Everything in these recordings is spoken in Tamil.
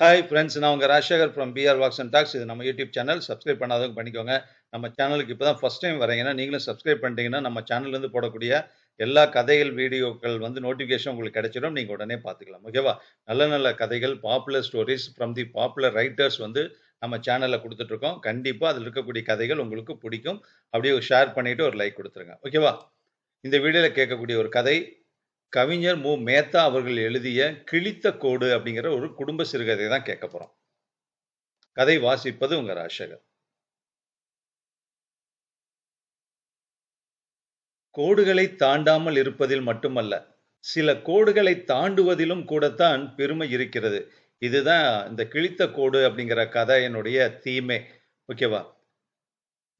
ஹாய் ஃப்ரெண்ட்ஸ் நான் உங்கள் Rajasekar from PR walks and talks இது நம்ம யூடியூப் சேனல் சப்ஸ்கிரைப் பண்ணாதவங்க பண்ணிக்கோங்க. நம்ம சேனலுக்கு இப்போ தான் ஃபஸ்ட் டைம் வரீங்கன்னா நீங்களும் சப்ஸ்கிரைப் பண்ணிட்டீங்கன்னா நம்ம சேனல்லேருந்து போடக்கூடிய எல்லா கதைகள் வீடியோக்கள் வந்து நோட்டிஃபிகேஷன் உங்களுக்கு கிடைச்சிடும். நீங்கள் உடனே பார்த்துக்கலாம். ஓகேவா நல்ல நல்ல கதைகள் popular stories from the popular writers வந்து நம்ம சேனலில் கொடுத்துட்ருக்கோம். கண்டிப்பாக அதில் இருக்கக்கூடிய கதைகள் உங்களுக்கு பிடிக்கும். அப்படியே ஷேர் பண்ணிவிட்டு ஒரு லைக் கொடுத்துருங்க. ஓகேவா இந்த வீடியோவில் கேட்கக்கூடிய ஒரு கதை கவிஞர் மு. மேத்தா அவர்கள் எழுதிய கிழித்த கோடு அப்படிங்கிற ஒரு குடும்ப சிறுகதை தான் கேட்க போறோம். கதை வாசிப்பது உங்க ராஜசேகர். கோடுகளை தாண்டாமல் இருப்பதில் மட்டுமல்ல சில கோடுகளை தாண்டுவதிலும் கூடத்தான் பெருமை இருக்கிறது. இதுதான் இந்த கிழித்த கோடு அப்படிங்கிற கதையினுடைய தீமே. ஓகேவா?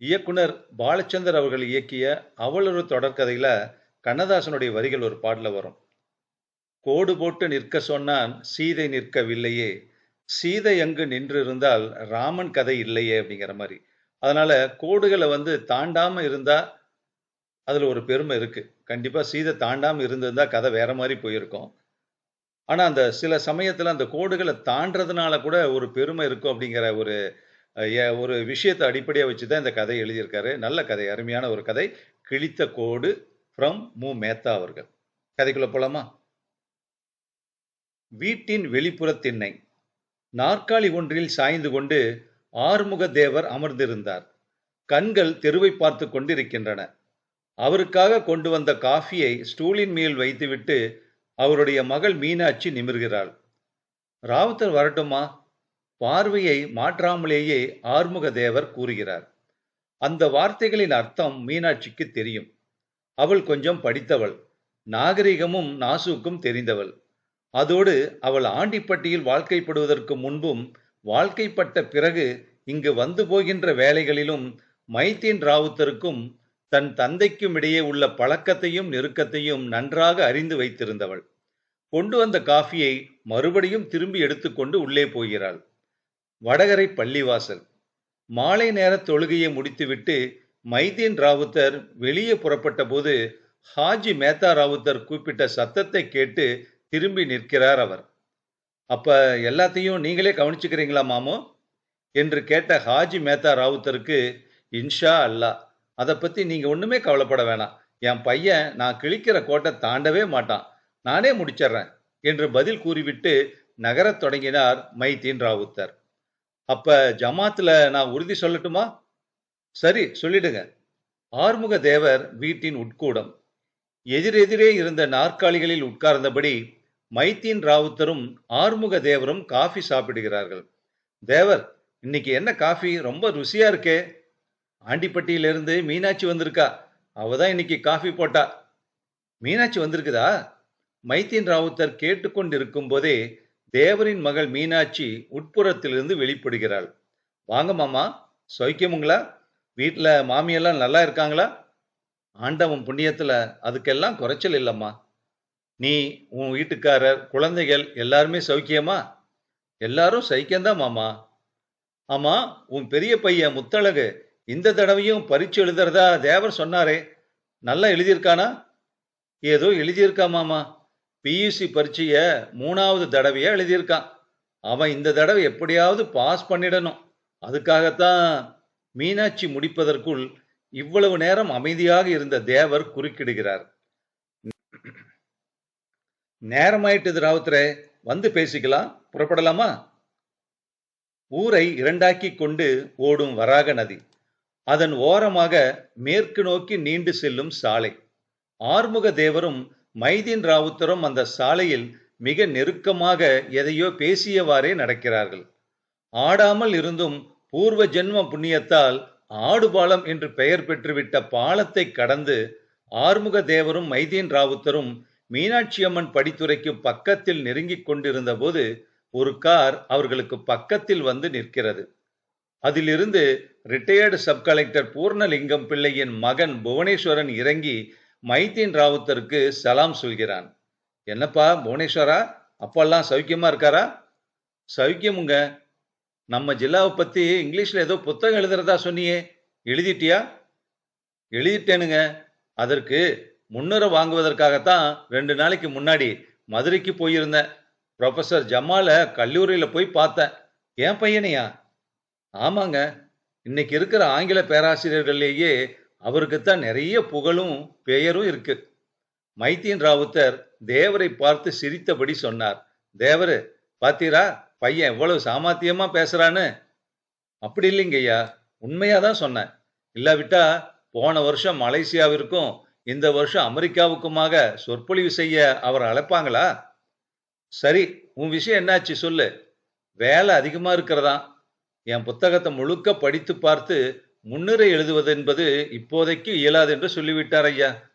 இயக்குனர் பாலச்சந்தர் அவர்கள் இயக்கிய அவளொரு தொடர்கதையில கண்ணதாசனுடைய வரிகள் ஒரு பாடல வரும். கோடு போட்டு நிற்க சொன்னான் சீதை நிற்கவில்லையே. சீதை அங்கு நின்றிருந்தால் ராமன் கதை இல்லையே அப்படிங்கிற மாதிரி. அதனால கோடுகளை வந்து தாண்டாம இருந்தா அதுல ஒரு பெருமை இருக்கு. கண்டிப்பா சீதை தாண்டாம இருந்திருந்தா கதை வேற மாதிரி போயிருக்கும். ஆனா அந்த சில சமயத்துல அந்த கோடுகளை தாண்டதுனால கூட ஒரு பெருமை இருக்கும் அப்படிங்கிற ஒரு ஒரு விஷயத்தை அடிப்படையா வச்சுதான் இந்த கதை எழுதியிருக்காரு. நல்ல கதை அருமையான ஒரு கதை. கிழித்த கோடு ஃப்ரம் மு. மேத்தா அவர்கள். கதைக்குள்ள போலாமா? வீட்டின் வெளிப்புற திண்ணை. நாற்காலி ஒன்றில் சாய்ந்து கொண்டு ஆறுமுக தேவர் அமர்ந்திருந்தார். கண்கள் தெருவை பார்த்து கொண்டிருக்கின்றன. அவருக்காக கொண்டு வந்த காஃபியை ஸ்டூலின் மேல் வைத்துவிட்டு அவருடைய மகள் மீனாட்சி நிமிர்கிறாள். ராவுத்தர் வரட்டுமா? பார்வையை மாற்றாமலேயே ஆறுமுக தேவர் கூறுகிறார். அந்த வார்த்தைகளின் அர்த்தம் மீனாட்சிக்கு தெரியும். அவள் கொஞ்சம் படித்தவள். நாகரிகமும் நாசூக்கும் தெரிந்தவள். அதோடு அவள் ஆண்டிப்பட்டியில் வாழ்க்கைப்படுவதற்கு முன்பும் வாழ்க்கைப்பட்ட பிறகு இங்கு வந்து போகின்ற வேலைகளிலும் மைத்தீன் ராவுத்தருக்கும் தன் தந்தைக்கும் இடையே உள்ள பழக்கத்தையும் நெருக்கத்தையும் நன்றாக அறிந்து வைத்திருந்தவள். கொண்டு வந்த காஃபியை மறுபடியும் திரும்பி எடுத்துக்கொண்டு உள்ளே போகிறாள். வடகரை பள்ளிவாசல். மாலை நேர தொழுகையை முடித்துவிட்டு மைதீன் ராவுத்தர் வெளியே புறப்பட்ட போது ஹாஜி மேத்தா ராவுத்தர் கூப்பிட்ட சத்தத்தை கேட்டு திரும்பி நிற்கிறார் அவர். அப்ப எல்லாத்தையும் நீங்களே கவனிச்சுக்கிறீங்களா மாமோ? என்று கேட்ட ஹாஜி மேத்தா ராவுத்தருக்கு இன்ஷா அல்லாஹ் அதை பத்தி நீங்க ஒண்ணுமே கவலைப்பட வேணாம். என் பையன் நான் கிழிக்கிற கோட்டை தாண்டவே மாட்டான். நானே முடிச்சிடுறேன் என்று பதில் கூறிவிட்டு நகரத் தொடங்கினார் மைதீன் ராவுத்தர். அப்ப ஜமாத்துல நான் உறுதி சொல்லட்டுமா? சரி சொல்லிடுங்க. ஆறுமுக தேவர் வீட்டின் உட்கூடம். எதிரெதிரே இருந்த நாற்காலிகளில் உட்கார்ந்தபடி மைத்தீன் ராவுத்தரும் ஆறுமுக தேவரும் காஃபி சாப்பிடுகிறார்கள். தேவர் இன்னைக்கு என்ன காஃபி? ரொம்ப ருசியா இருக்கே. ஆண்டிப்பட்டியிலிருந்து மீனாட்சி வந்திருக்கா? அவ தான் இன்னைக்கு காஃபி போட்டா. மீனாட்சி வந்திருக்குதா? மைத்தீன் ராவுத்தர் கேட்டுக்கொண்டிருக்கும் போதே தேவரின் மகள் மீனாட்சி உட்புறத்திலிருந்து வெளிப்படுகிறாள். வாங்க மாமா சௌக்கியமுங்களா? வீட்டில் மாமியெல்லாம் நல்லா இருக்காங்களா? ஆண்டவன் புண்ணியத்தில் அதுக்கெல்லாம் குறைச்சல் இல்லைம்மா. நீ உன் வீட்டுக்காரர் குழந்தைகள் எல்லாருமே சௌக்கியமா? எல்லாரும் சைக்கியம்தான் மாமா ஆமா உன் பெரிய பையன் முத்தழகு இந்த தடவையும் பரீட்சை எழுதுறதா தேவர் சொன்னாரே. நல்லா எழுதியிருக்கானா? ஏதோ எழுதியிருக்கா மாமா பியூசி பரீட்சைய மூணாவது தடவையா எழுதியிருக்கான். அவன் இந்த தடவை எப்படியாவது பாஸ் பண்ணிடணும். அதுக்காகத்தான் மீனாட்சி முடிப்பதற்குள் இவ்வளவு நேரம் அமைதியாக இருந்த தேவர் குறுக்கிடுகிறார். நேரமாயிட்டது ராவுத்ரே வந்து பேசிக்கலாம். புறப்படலாமா? ஊரை இரண்டாக்கி கொண்டு ஓடும் வராக நதி. அதன் ஓரமாக மேற்கு நோக்கி நீண்டு செல்லும் சாலை. ஆறுமுக தேவரும் மைதீன் ராவுத்தரும் அந்த சாலையில் மிக நெருக்கமாக எதையோ பேசியவாறே நடக்கிறார்கள். ஆடாமல் இருந்தும் பூர்வ ஜென்ம புண்ணியத்தால் ஆடுபாலம் என்று பெயர் பெற்றுவிட்ட பாலத்தை கடந்து ஆறுமுக தேவரும் மைதீன் ராவுத்தரும் மீனாட்சி அம்மன் படித்துறைக்கு பக்கத்தில் நெருங்கிக் கொண்டிருந்த போது ஒரு கார் அவர்களுக்கு பக்கத்தில் வந்து நிற்கிறது. அதிலிருந்து ரிட்டையர்டு சப் கலெக்டர் பூர்ணலிங்கம் பிள்ளையின் மகன் புவனேஸ்வரன் இறங்கி மைதீன் ராவுத்தருக்கு சலாம் சொல்கிறான். என்னப்பா புவனேஸ்வரா அப்பெல்லாம் சௌக்கியமா இருக்காரா? சௌக்கியமுங்க. நம்ம ஜில்லாவை பத்தி இங்கிலீஷ்ல ஏதோ புத்தகம் எழுதுறதா சொன்னியே. எழுதிட்டியா? எழுதிட்டேனுங்க. அதற்கு முன்னுரை வாங்குவதற்காகத்தான் ரெண்டு நாளைக்கு முன்னாடி மதுரைக்கு போயிருந்தேன். ப்ரொஃபசர் ஜமால கல்லூரியில போய் பார்த்தேன். என் பையனையா? ஆமாங்க. இன்னைக்கு இருக்கிற ஆங்கில பேராசிரியர்கள்லேயே அவருக்குத்தான் நிறைய புகழும் பெயரும் இருக்கு. மைத்தீன் ராவுத்தர் தேவரை பார்த்து சிரித்தபடி சொன்னார். தேவரு பாத்தீரா? பையன் எவ்வளவு சாமாத்தியமா பேசுறான்னு? அப்படி இல்லைங்கய்யா உண்மையா தான் சொன்னேன். இல்லாவிட்டா போன வருஷம் மலேசியாவிற்கும் இந்த வருஷம் அமெரிக்காவுக்குமாக சொற்பொழிவு செய்ய அவர் அழைப்பாங்களா? சரி உன் விஷயம் என்னாச்சு சொல்லு. வேலை அதிகமா இருக்கிறதா? என் புத்தகத்தை முழுக்க படித்து பார்த்து முன்னுரை எழுதுவது என்பது இப்போதைக்கு இயலாது என்று சொல்லிவிட்டார் ஐயா.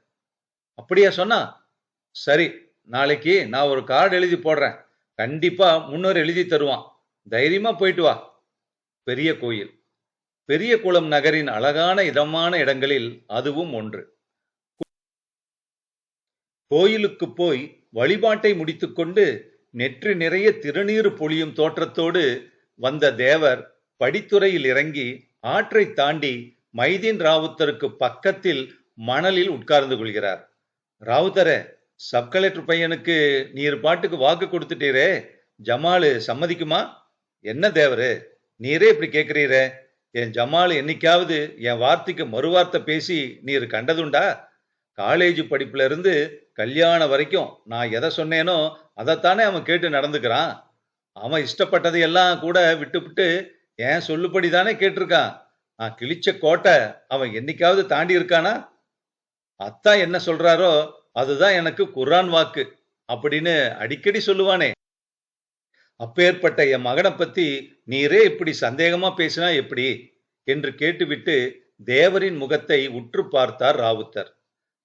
அப்படியா சொன்னா? சரி நாளைக்கு நான் ஒரு கார்டு எழுதி போடுறேன். கண்டிப்பா முன்னோர் எழுதி தருவான். தைரியமா போயிட்டு வா. பெரிய கோயில். பெரிய குளம் நகரின் அழகான இதமான இடங்களில் அதுவும் ஒன்று. கோயிலுக்கு போய் வழிபாட்டை முடித்துக்கொண்டு நெற்றி நிறைய திருநீறு பொழியும் தோற்றத்தோடு வந்த தேவர் படித்துறையில் இறங்கி ஆற்றை தாண்டி மைதீன் ராவுத்தருக்கு பக்கத்தில் மணலில் உட்கார்ந்து கொள்கிறார். ராவுத்தரே சப் கலெக்டர் பையனுக்கு நீர் பாட்டுக்கு வாக்கு கொடுத்துட்டீரே. ஜமாலு சம்மதிக்குமா? என்ன தேவரு நீரே இப்படி கேட்குறீரே என் ஜமால் என்னைக்காவது என் வார்த்தைக்கு மறுவார்த்தை பேசி நீர் கண்டதுண்டா? காலேஜ் படிப்புல இருந்து கல்யாணம் வரைக்கும் நான் எதை சொன்னேனோ அதைத்தானே அவன் கேட்டு நடந்துக்கிறான். அவன் இஷ்டப்பட்டதையெல்லாம் கூட விட்டுவிட்டு ஏன் சொல்லுபடி தானே கேட்டிருக்கான். நான் கிழிச்ச கோட்டை அவன் என்னைக்காவது தாண்டி இருக்கானா? அத்தா என்ன சொல்றாரோ அதுதான் எனக்கு குர்ஆன் வாக்கு அப்படின்னு அடிக்கடி சொல்லுவானே. அப்பேற்பட்ட என் மகனை பத்தி நீரே இப்படி சந்தேகமா பேசினா எப்படி? என்று கேட்டுவிட்டு தேவரின் முகத்தை உற்று பார்த்தார் ராவுத்தர்.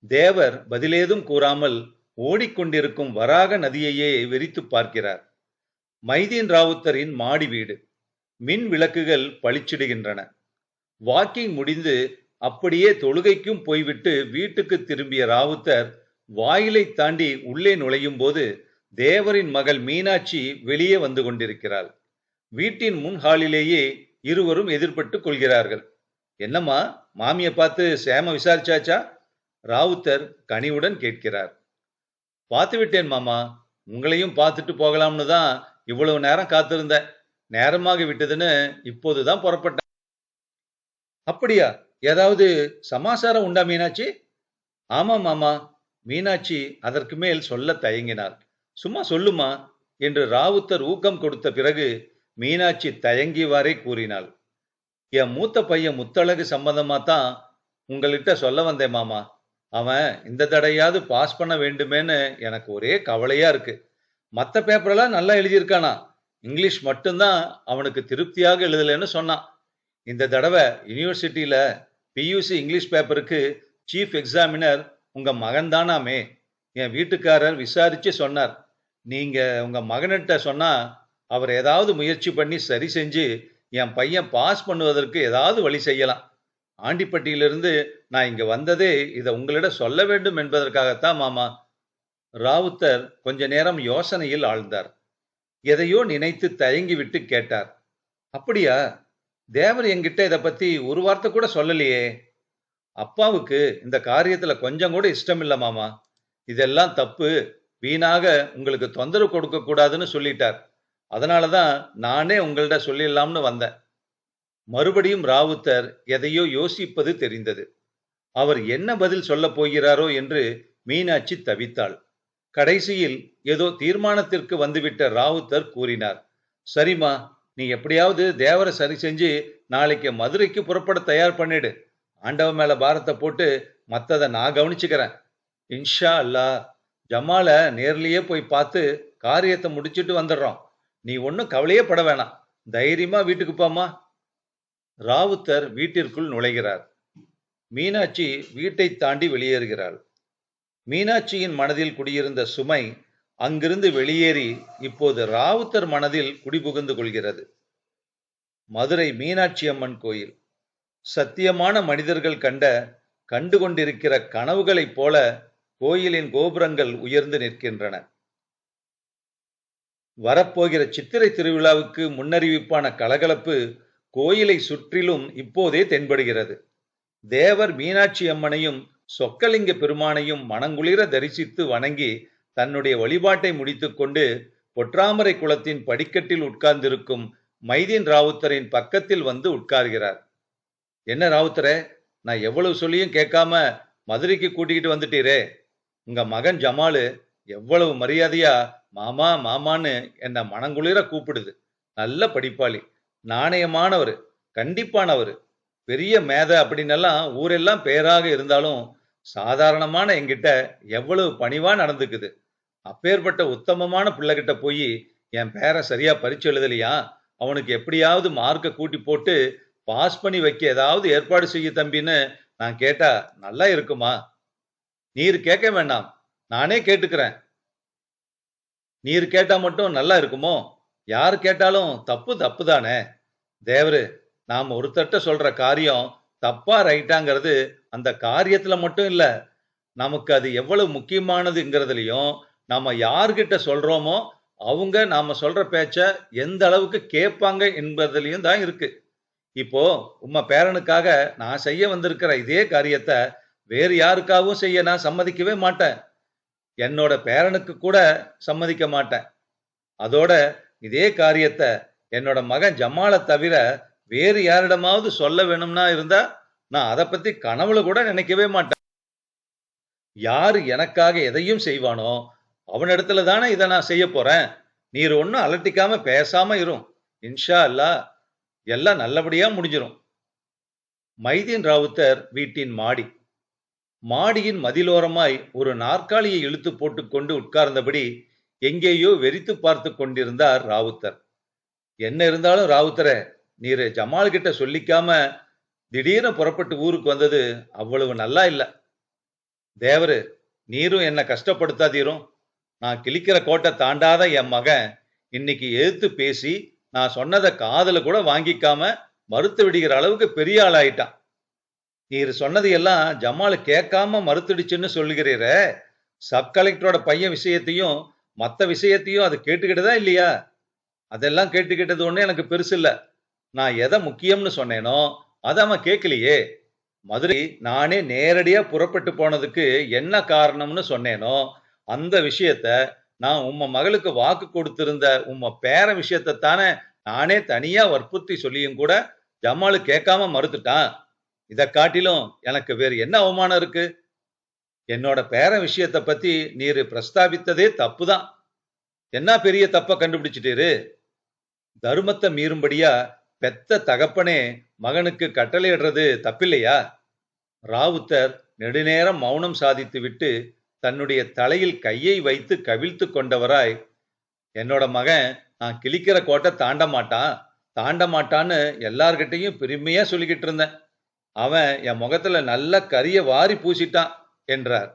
தேவர் பதிலேதும் கூறாமல் ஓடிக்கொண்டிருக்கும் வராக நதியையே வெறித்து பார்க்கிறார். மைதீன் ராவுத்தரின் மாடி வீடு. மின் விளக்குகள் பளிச்சிடுகின்றன. வாக்கிங் முடிந்து அப்படியே தொழுகைக்கும் போய்விட்டு வீட்டுக்கு திரும்பிய ராவுத்தர் வாயிலை தாண்டி உள்ளே நுழையும் போது தேவரின் மகள் மீனாட்சி வெளியே வந்து கொண்டிருக்கிறாள். வீட்டின் முன் ஹாலிலேயே இருவரும் எதிர்பட்டு கொள்கிறார்கள். என்னம்மா மாமியை பார்த்து சேம விசாரிச்சாச்சா? ராவுத்தர் கனிவுடன் கேட்கிறார். பார்த்து விட்டேன் மாமா உங்களையும் பார்த்துட்டு போகலாம்னு தான் இவ்வளவு நேரம் காத்திருந்தேன். நேரமாக விட்டதுன்னு இப்போதுதான் புறப்பட்டேன். அப்படியா? ஏதாவது சமாசாரம் உண்டா மீனாட்சி? ஆமா மாமா மீனாட்சி அதற்கு மேல் சொல்ல தயங்கினாள். சும்மா சொல்லுமா? என்று ராவுத்தர் ஊக்கம் கொடுத்த பிறகு மீனாட்சி தயங்கிவாரே கூறினாள். என் மூத்த பையன் முத்தழகு சம்பந்தமா தான் உங்கள்கிட்ட சொல்ல வந்தேன் மாமா. அவன் இந்த தடையாவது பாஸ் பண்ண வேண்டுமேன்னு எனக்கு ஒரே கவலையா இருக்கு. மற்ற பேப்பரெல்லாம் நல்லா எழுதியிருக்கானா? இங்கிலீஷ் மட்டும்தான் அவனுக்கு திருப்தியாக எழுதலைன்னு சொன்னான். இந்த தடவை யூனிவர்சிட்டியில பியூசி இங்கிலீஷ் பேப்பருக்கு சீஃப் எக்ஸாமினர் உங்க மகன்தானாமே என் வீட்டுக்காரர் விசாரிச்சு சொன்னார். நீங்க உங்க மகன்கிட்ட சொன்னா அவர் ஏதாவது முயற்சி பண்ணி சரி செஞ்சு என் பையன் பாஸ் பண்ணுவதற்கு ஏதாவது வழி செய்யலாம். ஆண்டிப்பட்டியிலிருந்து நான் இங்க வந்ததே இதை உங்களிடம் சொல்ல வேண்டும் என்பதற்காகத்தான் மாமா. ராவுத்தர் கொஞ்ச நேரம் யோசனையில் ஆழ்ந்தார். எதையோ நினைத்து தயங்கிவிட்டு கேட்டார். அப்படியா? தேவர் என்கிட்ட இதை பத்தி ஒரு வார்த்தை கூட சொல்லலையே. அப்பாவுக்கு இந்த காரியத்துல கொஞ்சம் கூட இஷ்டம் இல்ல மாமா. இதெல்லாம் தப்பு. வீணாக உங்களுக்கு தொந்தரவு கொடுக்க கூடாதுன்னு சொல்லிட்டார். அதனாலதான் நானே உங்கள்ட்ட சொல்லிடலாம்னு வந்தேன். மறுபடியும் ராவுத்தர் எதையோ யோசிப்பது தெரிந்தது. அவர் என்ன பதில் சொல்லப் போகிறாரோ என்று மீனாட்சி தவித்தாள். கடைசியில் ஏதோ தீர்மானத்திற்கு வந்துவிட்ட ராவுத்தர் கூறினார். சரிம்மா நீ எப்படியாவது தேவரை சரி செஞ்சு நாளைக்கு மதுரைக்கு புறப்பட தயார் பண்ணிடு. ஆண்டவ மேல பாரத்தை போட்டு மத்ததை நான் கவனிச்சுக்கிறேன். இன்ஷா அல்லா ஜமால நேர்லயே போய் பார்த்து காரியத்தை முடிச்சிட்டு வந்துடுறோம். நீ ஒன்றும் கவலையே பட வேணாம். தைரியமா வீட்டுக்கு போமா ராவுத்தர் வீட்டிற்குள் நுழைகிறார். மீனாட்சி வீட்டை தாண்டி வெளியேறுகிறாள். மீனாட்சியின் மனதில் குடியிருந்த சுமை அங்கிருந்து வெளியேறி இப்போது ராவுத்தர் மனதில் குடிபுகுந்து கொள்கிறது. மதுரை மீனாட்சி அம்மன் கோயில். சத்தியமான மனிதர்கள் கண்ட கண்டு கொண்டிருக்கிற கனவுகளைப் போல கோயிலின் கோபுரங்கள் உயர்ந்து நிற்கின்றன. வரப்போகிற சித்திரை திருவிழாவுக்கு முன்னறிவிப்பான கலகலப்பு கோயிலை சுற்றிலும் இப்போதே தென்படுகிறது. தேவர் மீனாட்சி அம்மனையும் சொக்கலிங்க பெருமானையும் மனங்குளிர தரிசித்து வணங்கி தன்னுடைய வழிபாட்டை முடித்துக்கொண்டு பொற்றாமரை குளத்தின் படிக்கட்டில் உட்கார்ந்திருக்கும் மைதீன் ராவுத்தரின் பக்கத்தில் வந்து உட்கார்கிறார். என்ன ராவுத்தரே நான் எவ்வளவு சொல்லியும் கேட்காம மதுரைக்கு கூட்டிக்கிட்டு வந்துட்டீரே. உங்க மகன் ஜமாலு எவ்வளவு மரியாதையா மாமா மாமான்னு என்ன மனங்குளிர கூப்பிடுது. நல்ல படிப்பாளி நாணயமானவர் கண்டிப்பானவர் பெரிய மேதை அப்படின்னெல்லாம் ஊரெல்லாம் பேராக இருந்தாலும் சாதாரணமான என்கிட்ட எவ்வளவு பணிவா நடந்துக்குது. அப்பேற்பட்ட உத்தமமான பிள்ளைகிட்ட போய் என் பேரை சரியா பரிச்சு எழுதலையா? அவனுக்கு எப்படியாவது மார்க்கை கூட்டி போட்டு பாஸ் பண்ணி வைக்க ஏதாவது ஏற்பாடு செய்ய தம்பின்னு நான் கேட்டா நல்லா இருக்குமா? நீர் கேட்க வேண்டாம். நானே கேட்டுக்கிறேன். நீர் கேட்டா மட்டும் நல்லா இருக்குமோ? யார் கேட்டாலும் தப்பு தப்பு தானே. தேவரு நாம் ஒருத்தட்ட சொல்ற காரியம் தப்பா ரைட்டாங்கிறது அந்த காரியத்துல மட்டும் இல்ல. நமக்கு அது எவ்வளவு முக்கியமானதுங்கிறதுலயும் நாம யார்கிட்ட சொல்றோமோ அவங்க நாம சொல்ற பேச்ச எந்த அளவுக்கு கேட்பாங்க என்பதுலயும் தான் இருக்கு. இப்போ உம்ம பேரனுக்காக நான் செய்ய வந்திருக்கிற இதே காரியத்தை வேறு யாருக்காகவும் செய்ய நான் சம்மதிக்கவே மாட்டேன். என்னோட பேரனுக்கு கூட சம்மதிக்க மாட்டேன். அதோட இதே காரியத்தை என்னோட மகன் ஜமாலை தவிர வேறு யாரிடமாவது சொல்ல வேணும்னா இருந்தா நான் அதை பத்தி கனவுல கூட நினைக்கவே மாட்டேன். யாரு எனக்காக எதையும் செய்வானோ அவனிடத்துல தானே இதை நான் செய்ய போறேன். நீர் ஒன்னும் அலட்டிக்காம பேசாம இரும் இன்ஷா அல்லா எல்லாம் நல்லபடியா முடிஞ்சிடும் மைதீன் ராவுத்தர் வீட்டின் மாடி. மாடியின் மதிலோரமாய் ஒரு நாற்காலியை இழுத்து போட்டுக்கொண்டு உட்கார்ந்தபடி எங்கேயோ வெறித்து பார்த்து கொண்டிருந்தார் ராவுத்தர். என்ன இருந்தாலும் ராவுத்தர நீர் ஜமால் கிட்ட சொல்லிக்காம திடீர்னு புறப்பட்டு ஊருக்கு வந்தது அவ்வளவு நல்லா இல்ல. தேவரு நீரும் என்ன கஷ்டப்படுத்தாதீரும். நான் கிழிக்கிற கோட்டை தாண்டாத என் மகன் இன்னைக்கு எதிர்த்து பேசி நான் சொன்னதை காதல கூட வாங்கிக்காம மறுத்து விடுகிற அளவுக்கு பெரிய ஆளாயிட்டான் நீர் சொன்னதையெல்லாம் ஜமால் கேட்காம மறுத்துடுச்சுன்னு சொல்லுகிறீர? சப் கலெக்டரோட பையன் விஷயத்தையும் மற்ற விஷயத்தையும் அது கேட்டுக்கிட்டதா இல்லையா? அதெல்லாம் கேட்டுக்கிட்டது ஒன்றும் எனக்கு பெருசு இல்லை. நான் எதை முக்கியம்னு சொன்னேனோ அதை அவன் கேட்கலையே. மதுரை நானே நேரடியாக புறப்பட்டு போனதுக்கு என்ன காரணம்னு சொன்னேனோ அந்த விஷயத்த நான் உம்ம மகளுக்கு வாக்கு கொடுத்திருந்த உம்ம பேர விஷயத்தை தானே நானே தனியா வற்புறுத்தி சொல்லியும் கூட ஜமாலு கேட்காம மறுத்துட்டான். இதை காட்டிலும் எனக்கு வேறு என்ன அவமானம் இருக்கு? என்னோட பேர விஷயத்தை பத்தி நீர் பிரஸ்தாபித்ததே தப்புதான். என்ன பெரிய தப்ப கண்டுபிடிச்சிட்டீரு? தர்மத்தை மீறும்படியா பெத்த தகப்பனே மகனுக்கு கட்டளையிடுறது தப்பில்லையா? ராவுத்தர் நெடுநேரம் மௌனம் சாதித்து விட்டு தன்னுடைய தலையில் கையை வைத்து கவிழ்த்து கொண்டவராய் என்னோட மகன் நான் கிழிக்கிற கோட்டை தாண்ட மாட்டான். தாண்ட மாட்டான்னு எல்லார்கிட்டையும் பெருமையா சொல்லிக்கிட்டு இருந்தேன். அவன் என் முகத்துல நல்ல கரிய வாரி பூசிட்டான் என்றார்.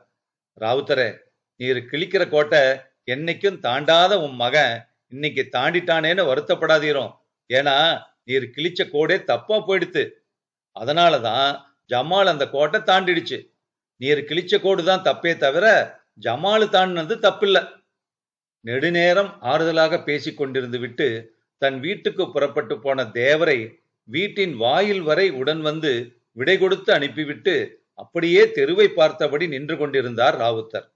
ராவுத்தரே நீர் கிழிக்கிற கோட்டை என்னைக்கும் தாண்டாத உன் மகன் இன்னைக்கு தாண்டிட்டானேன்னு வருத்தப்படாதீரும் ஏன்னா நீர் கிழிச்ச கோடே தப்பா போயிடுத்து. அதனாலதான் ஜமால் அந்த கோட்டை தாண்டிடுச்சு. நீர் கிழிச்ச கோடு தான் தப்பே தவிர ஜமாலு தாண்டினது தப்பில்ல. நெடுநேரம் ஆறுதலாக பேசிக் கொண்டிருந்து விட்டு தன் வீட்டுக்கு புறப்பட்டு போன தேவரை வீட்டின் வாயில் வரை உடன் வந்து விடை கொடுத்து அனுப்பிவிட்டு அப்படியே தெருவை பார்த்தபடி நின்று கொண்டிருந்தார் ராவுத்தர்.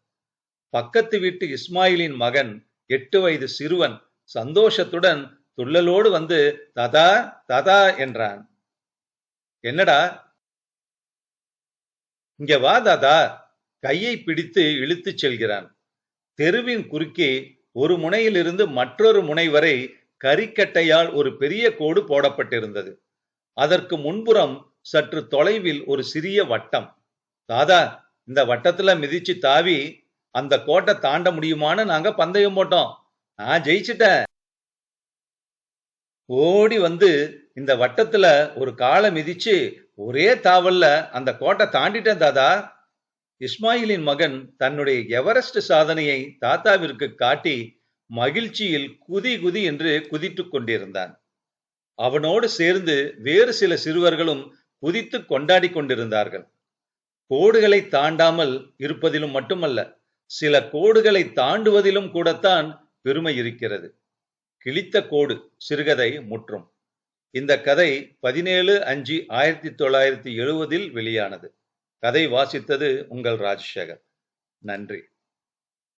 பக்கத்து வீட்டு இஸ்மாயிலின் மகன் எட்டு வயது சிறுவன் சந்தோஷத்துடன் துள்ளலோடு வந்து தாதா தாதா என்றான். என்னடா இங்க வா தாதா. கையை பிடித்து இழுத்துச் செல்கிறான். தெருவின் குறுக்கே ஒரு முனையிலிருந்து மற்றொரு முனை வரை கரிக்கட்டையால் ஒரு பெரிய கோடு போடப்பட்டிருந்தது. அதற்கு முன்புறம் சற்று தொலைவில் ஒரு சிறிய வட்டம். தாதா இந்த வட்டத்துல மிதிச்சு தாவி அந்த கோட்டை தாண்ட முடியுமான்னு நாங்க பந்தயம் போட்டோம். நான் ஜெயிச்சிட்டேன். ஓடி வந்து இந்த வட்டத்துல ஒரு காலை மிதிச்சு ஒரே தாவல்ல அந்த கோட்டை தாண்டிட்டேன் தாதா. இஸ்மாயிலின் மகன் தன்னுடைய எவரெஸ்ட் சாதனையை தாத்தாவிற்கு காட்டி மகிழ்ச்சியில் குதி குதி என்று குதித்துக் கொண்டிருந்தான். அவனோடு சேர்ந்து வேறு சில சிறுவர்களும் குதித்து கொண்டாடி கொண்டிருந்தார்கள். கோடுகளை தாண்டாமல் இருப்பதிலும் மட்டுமல்ல சில கோடுகளை தாண்டுவதிலும் கூடத்தான் பெருமை இருக்கிறது. கிழித்த கோடு சிறுகதை முற்றும். இந்த கதை பதினேழு அஞ்சு ஆயிரத்தி தொள்ளாயிரத்தி எழுவதில் வெளியானது. கதை வாசித்தது உங்கள் ராஜசேகர். நன்றி.